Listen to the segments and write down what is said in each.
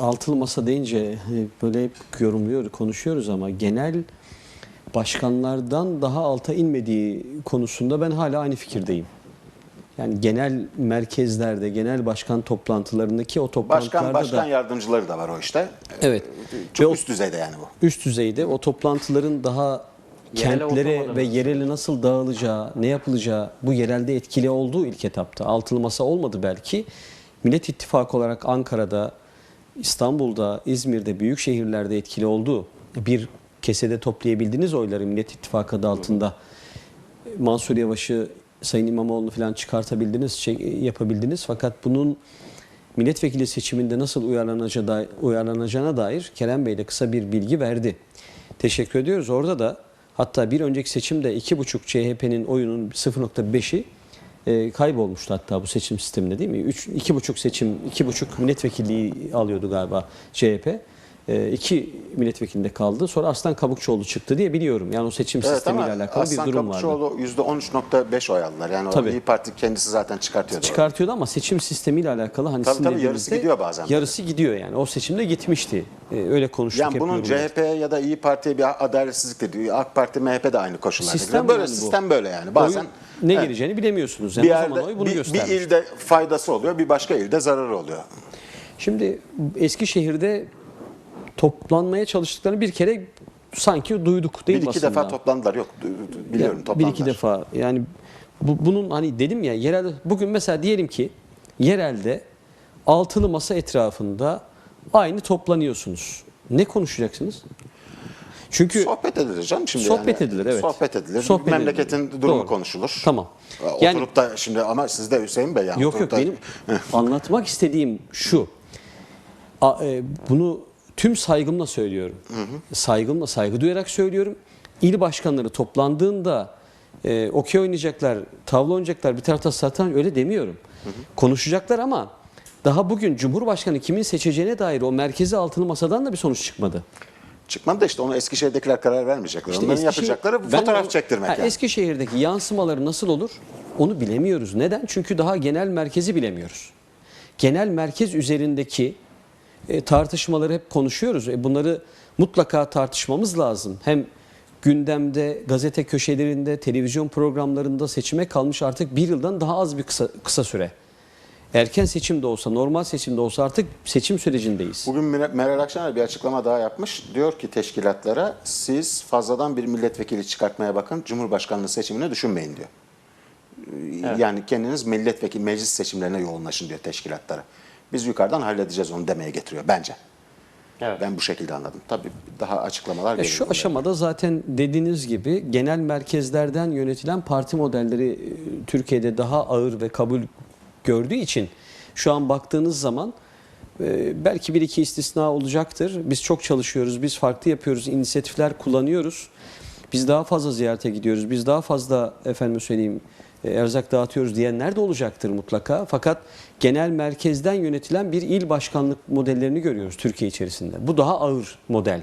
Altılı masa deyince e, böyle hep yorumluyor, konuşuyoruz ama genel başkanlardan daha alta inmediği konusunda ben hala aynı fikirdeyim. Yani genel merkezlerde, genel başkan toplantılarındaki o toplantılarda Başkan başkan da yardımcıları da var o işte. evet Çok ve üst düzeyde yani bu. üst düzeyde o toplantıların daha Yerele kentlere ve yerele nasıl dağılacağı, ne yapılacağı bu yerelde etkili olduğu ilk etapta. Altılı masa olmadı belki. Millet İttifakı olarak Ankara'da, İstanbul'da, İzmir'de, büyük şehirlerde etkili oldu. Bir kesede toplayabildiniz oyları Millet İttifakı adı altında. Mansur Yavaş'ı, Sayın İmamoğlu'nu falan çıkartabildiniz, şey, yapabildiniz. Fakat bunun milletvekili seçiminde nasıl uyarlanacağı da- uyarlanacağına dair Kerem Bey de kısa bir bilgi verdi. Teşekkür ediyoruz. Orada da hatta bir önceki seçimde 2,5 CHP'nin oyunun 0.5'i e, kaybolmuştu hatta bu seçim sisteminde değil mi? 3, 2,5 seçim, 2,5 milletvekilliği alıyordu galiba CHP. E, iki milletvekilinde kaldı. Sonra Aslan Kabukçuoğlu çıktı diye biliyorum. Yani o seçim Evet sistemiyle alakalı Aslan bir durum vardı. Kapıcıoğlu %13.5 oy aldılar. Yani Tabii. o İyi Parti kendisi zaten çıkartıyordu. çıkartıyordu ama seçim sistemiyle alakalı hani Tabii, tabii, yarısı gidiyor bazen. Yarısı gidiyor yani. O seçimde gitmişti. Ee, öyle konuştuk Yani bunun. CHP ya da İyi Parti'ye bir adaletsizlik diyor. AK Parti, MHP de aynı koşullarda. Sistem böyle yani bu. sistem böyle yani. Bazen Oyun ne Evet. geleceğini bilemiyorsunuz. Yani bir o zaman yerde oy bunu bir, bir ilde faydası oluyor, bir başka ilde zararı oluyor. Şimdi Eskişehir'de toplanmaya çalıştıklarını bir kere sanki duyduk değil Bir mi iki basında? defa toplandılar. Yok biliyorum Ya, bir toplandılar. iki defa yani bu, bunun hani dedim ya yerel bugün mesela diyelim ki yerelde altılı masa etrafında aynı toplanıyorsunuz. Ne konuşacaksınız? Çünkü Sohbet edilir canım şimdi. Sohbet yani. edilir, evet. Sohbet edilir. Sohbet Memleketin edilir. durumu Doğru. konuşulur. Tamam. Oturup Yani- da şimdi ama siz de Hüseyin Bey yani. Yok oturup yok da- benim anlatmak istediğim şu. A- e, bunu tüm saygımla söylüyorum. Saygımla saygı duyarak söylüyorum. İl başkanları toplandığında e, okey oynayacaklar, tavla oynayacaklar, bir tarafta satan öyle demiyorum. Konuşacaklar ama daha bugün Cumhurbaşkanı kimin seçeceğine dair o merkezi altılı masadan da bir sonuç çıkmadı. Çıkmadı da işte onu Eskişehir'dekiler karar vermeyecekler. İşte Onların Eskişehir- yapacakları fotoğraf o- çektirmek Ha, yani. Eskişehir'deki yansımaları nasıl olur onu bilemiyoruz. Neden? Çünkü daha genel merkezi bilemiyoruz. Genel merkez üzerindeki e, tartışmaları hep konuşuyoruz. E, bunları mutlaka tartışmamız lazım. Hem gündemde, gazete köşelerinde, televizyon programlarında seçime kalmış artık bir yıldan daha az bir kısa, kısa süre. Erken seçim de olsa, normal seçim de olsa artık seçim sürecindeyiz. Bugün Mer- Meral Akşener bir açıklama daha yapmış. Diyor ki teşkilatlara siz fazladan bir milletvekili çıkartmaya bakın. Cumhurbaşkanlığı seçimini düşünmeyin diyor. Ee, Yani kendiniz milletvekili meclis seçimlerine yoğunlaşın diyor teşkilatlara. Biz yukarıdan halledeceğiz onu demeye getiriyor bence. Evet. Ben bu şekilde anladım. Tabii daha açıklamalar gelir. şu aşamada zaten dediğiniz gibi genel merkezlerden yönetilen parti modelleri e, Türkiye'de daha ağır ve kabul gördüğü için şu an baktığınız zaman e, belki bir iki istisna olacaktır. Biz çok çalışıyoruz, biz farklı yapıyoruz, inisiyatifler kullanıyoruz. Biz daha fazla ziyarete gidiyoruz, biz daha fazla efendim söyleyeyim erzak dağıtıyoruz diyenler de olacaktır mutlaka. Fakat genel merkezden yönetilen bir il başkanlık modellerini görüyoruz Türkiye içerisinde. Bu daha ağır model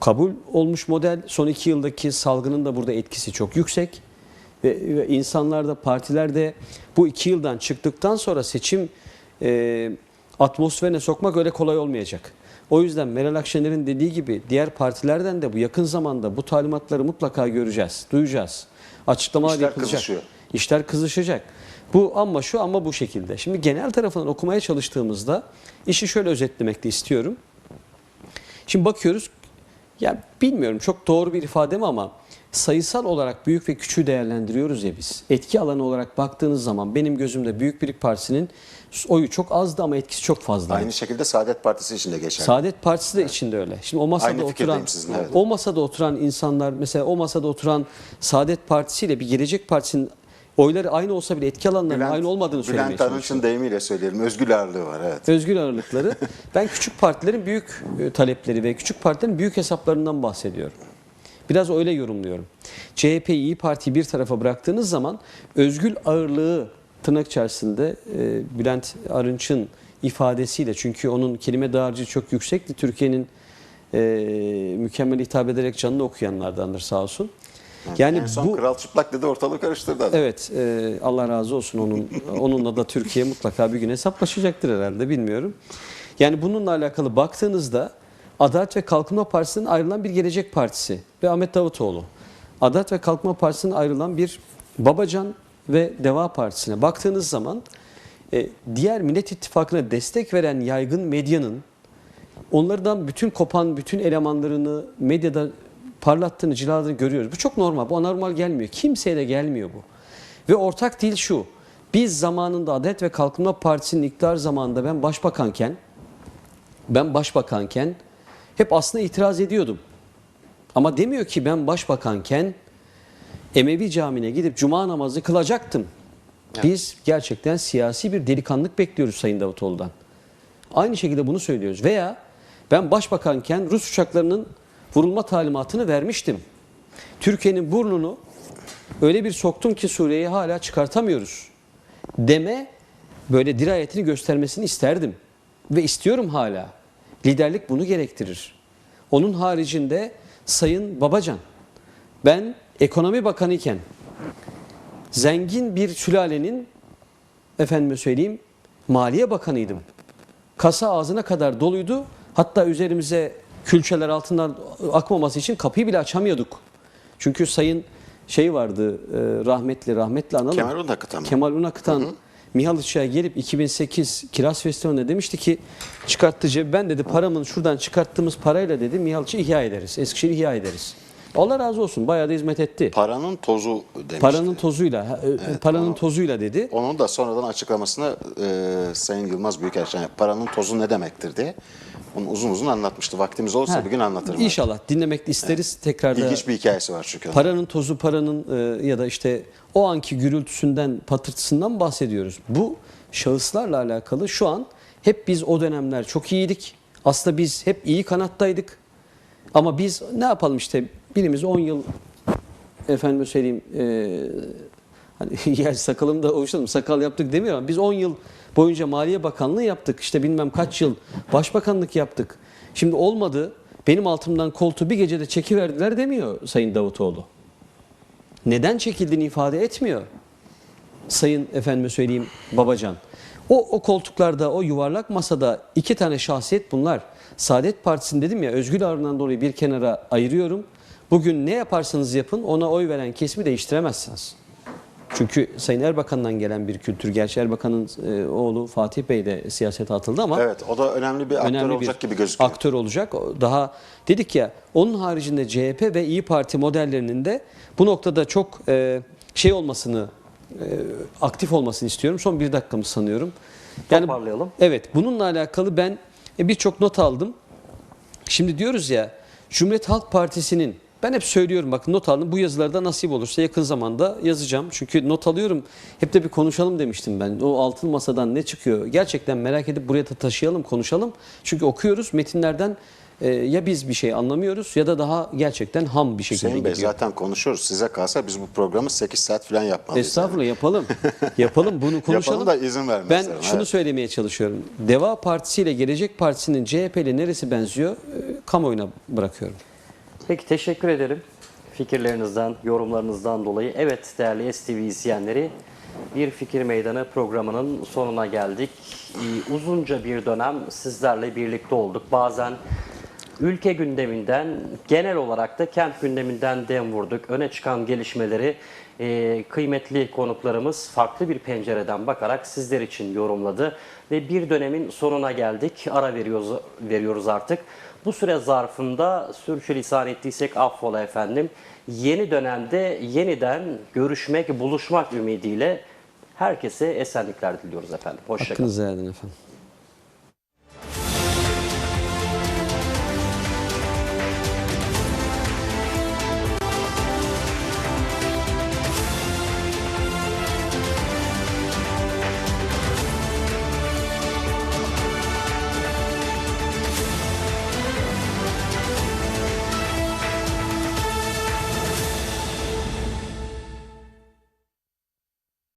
kabul olmuş model. Son iki yıldaki salgının da burada etkisi çok yüksek. Ve, ve insanlar da partiler de bu iki yıldan çıktıktan sonra seçim e, atmosferine sokmak öyle kolay olmayacak. O yüzden Meral Akşener'in dediği gibi diğer partilerden de bu yakın zamanda bu talimatları mutlaka göreceğiz, duyacağız. Açıklamalar İşler yapılacak. kızışıyor. İşler kızışacak. Bu ama şu ama bu şekilde. Şimdi genel tarafından okumaya çalıştığımızda işi şöyle özetlemek de istiyorum. Şimdi bakıyoruz ya bilmiyorum çok doğru bir ifade mi ama sayısal olarak büyük ve küçüğü değerlendiriyoruz ya biz. Etki alanı olarak baktığınız zaman benim gözümde Büyük Birlik Partisi'nin oyu çok azdı ama etkisi çok fazla. Aynı şekilde Saadet Partisi için de geçerli. Saadet Partisi de içinde öyle. Şimdi o masada Aynı oturan sizinle, evet. o masada oturan insanlar mesela o masada oturan Saadet Partisi ile bir Gelecek Partisi'nin oyları aynı olsa bile etki alanlarının aynı olmadığını söylemeye Bülent. Arınç'ın deyimiyle söyleyelim. Özgür ağırlığı var evet. Özgür ağırlıkları. Ben küçük partilerin büyük e, talepleri ve küçük partilerin büyük hesaplarından bahsediyorum. Biraz öyle yorumluyorum. CHP, İyi Parti'yi bir tarafa bıraktığınız zaman özgül ağırlığı tırnak içerisinde e, Bülent Arınç'ın ifadesiyle çünkü onun kelime dağarcığı çok yüksekti. Türkiye'nin e, mükemmel hitap ederek canını okuyanlardandır sağ olsun. Yani en son bu Kral Çıplak dedi ortalığı karıştırdı adam. Evet, e, Allah razı olsun onun. Onunla da Türkiye mutlaka bir gün hesaplaşacaktır herhalde bilmiyorum. Yani bununla alakalı baktığınızda Adalet ve Kalkınma Partisi'nin ayrılan bir Gelecek Partisi ve Ahmet Davutoğlu. Adalet ve Kalkınma Partisi'nin ayrılan bir Babacan ve Deva Partisi'ne baktığınız zaman e, diğer Millet İttifakı'na destek veren yaygın medyanın onlardan bütün kopan bütün elemanlarını medyada parlattığını, cilaladığını görüyoruz. Bu çok normal. Bu anormal gelmiyor. Kimseye de gelmiyor bu. Ve ortak dil şu. Biz zamanında Adalet ve Kalkınma Partisi'nin iktidar zamanında ben başbakanken ben başbakanken hep aslında itiraz ediyordum. Ama demiyor ki ben başbakanken Emevi Camii'ne gidip cuma namazı kılacaktım. Biz gerçekten siyasi bir delikanlık bekliyoruz Sayın Davutoğlu'dan. Aynı şekilde bunu söylüyoruz. Veya ben başbakanken Rus uçaklarının vurulma talimatını vermiştim. Türkiye'nin burnunu öyle bir soktum ki Suriye'yi hala çıkartamıyoruz. Deme böyle dirayetini göstermesini isterdim. Ve istiyorum hala. Liderlik bunu gerektirir. Onun haricinde Sayın Babacan, ben ekonomi bakanı iken zengin bir sülalenin efendime söyleyeyim maliye bakanıydım. Kasa ağzına kadar doluydu. Hatta üzerimize külçeler altından akmaması için kapıyı bile açamıyorduk. Çünkü sayın şey vardı e, rahmetli rahmetli analım. Kemal Unakıtan? Kemal Unakıtan Mihaliç'e gelip 2008 Kiraz Festivali'nde demişti ki çıkarttıcı ben dedi paramın şuradan çıkarttığımız parayla dedi Mihaliç'i ihya ederiz. Eskişehir'i ihya ederiz. Allah razı olsun bayağı da hizmet etti. Paranın tozu demişti. Paranın tozuyla, ha, e, paranın onu- tozuyla dedi. Onun da sonradan açıklamasını e, Sayın Yılmaz Büyükelçin yani paranın tozu ne demektir diye onu uzun uzun anlatmıştı. Vaktimiz olursa Ha, bugün anlatırım. İnşallah dinlemek de isteriz. Tekrar da İlginç bir hikayesi var çünkü. paranın tozu, paranın e, ya da işte o anki gürültüsünden, patırtısından bahsediyoruz. Bu şahıslarla alakalı şu an hep biz o dönemler çok iyiydik. Aslında biz hep iyi kanattaydık. Ama biz ne yapalım işte birimiz 10 yıl efendim söyleyeyim e, hani yer sakalım da oluşturalım sakal yaptık demiyorum ama biz 10 yıl boyunca Maliye Bakanlığı yaptık işte bilmem kaç yıl başbakanlık yaptık. Şimdi olmadı benim altımdan koltuğu bir gecede çekiverdiler demiyor Sayın Davutoğlu. Neden çekildiğini ifade etmiyor. Sayın efendime söyleyeyim Babacan. O, o koltuklarda, o yuvarlak masada iki tane şahsiyet bunlar. Saadet Partisi'ni dedim ya Özgür Ağrı'ndan dolayı bir kenara ayırıyorum. Bugün ne yaparsanız yapın ona oy veren kesimi değiştiremezsiniz. Çünkü Sayın Erbakan'dan gelen bir kültür. Gerçi Erbakan'ın e, oğlu Fatih Bey de siyasete atıldı ama Evet o da önemli bir aktör önemli olacak bir gibi gözüküyor. aktör olacak. Daha dedik ya onun haricinde CHP ve İyi Parti modellerinin de bu noktada çok e, şey olmasını e, aktif olmasını istiyorum. Son bir dakikamı sanıyorum. Toparlayalım. Evet bununla alakalı ben e, birçok not aldım. Şimdi diyoruz ya Cumhuriyet Halk Partisi'nin ben hep söylüyorum bakın not aldım bu yazılarda nasip olursa yakın zamanda yazacağım. Çünkü not alıyorum hep de bir konuşalım demiştim ben. O altın masadan ne çıkıyor gerçekten merak edip buraya da taşıyalım konuşalım. Çünkü okuyoruz metinlerden e, ya biz bir şey anlamıyoruz ya da daha gerçekten ham bir şekilde Hüseyin Bey gidiyor. zaten konuşuyoruz. Size kalsa biz bu programı 8 saat falan yapmalıyız. Estağfurullah yapalım. Yapalım bunu konuşalım. Yapalım da izin vermezler. Ben Evet. şunu söylemeye çalışıyorum. Deva Partisi ile Gelecek Partisi'nin CHP ile neresi benziyor? E, kamuoyuna bırakıyorum. Peki teşekkür ederim fikirlerinizden, yorumlarınızdan dolayı. Evet değerli STV izleyenleri bir Fikir Meydanı programının sonuna geldik. Ee, Uzunca bir dönem sizlerle birlikte olduk. Bazen ülke gündeminden, genel olarak da kent gündeminden dem vurduk. Öne çıkan gelişmeleri e, kıymetli konuklarımız farklı bir pencereden bakarak sizler için yorumladı. Ve bir dönemin sonuna geldik. Ara veriyoruz, veriyoruz artık. Bu süre zarfında sürçülisan ettiysek affola efendim. Yeni dönemde yeniden görüşmek, buluşmak ümidiyle herkese esenlikler diliyoruz efendim. Hoşçakalın. Hakkınızı efendim.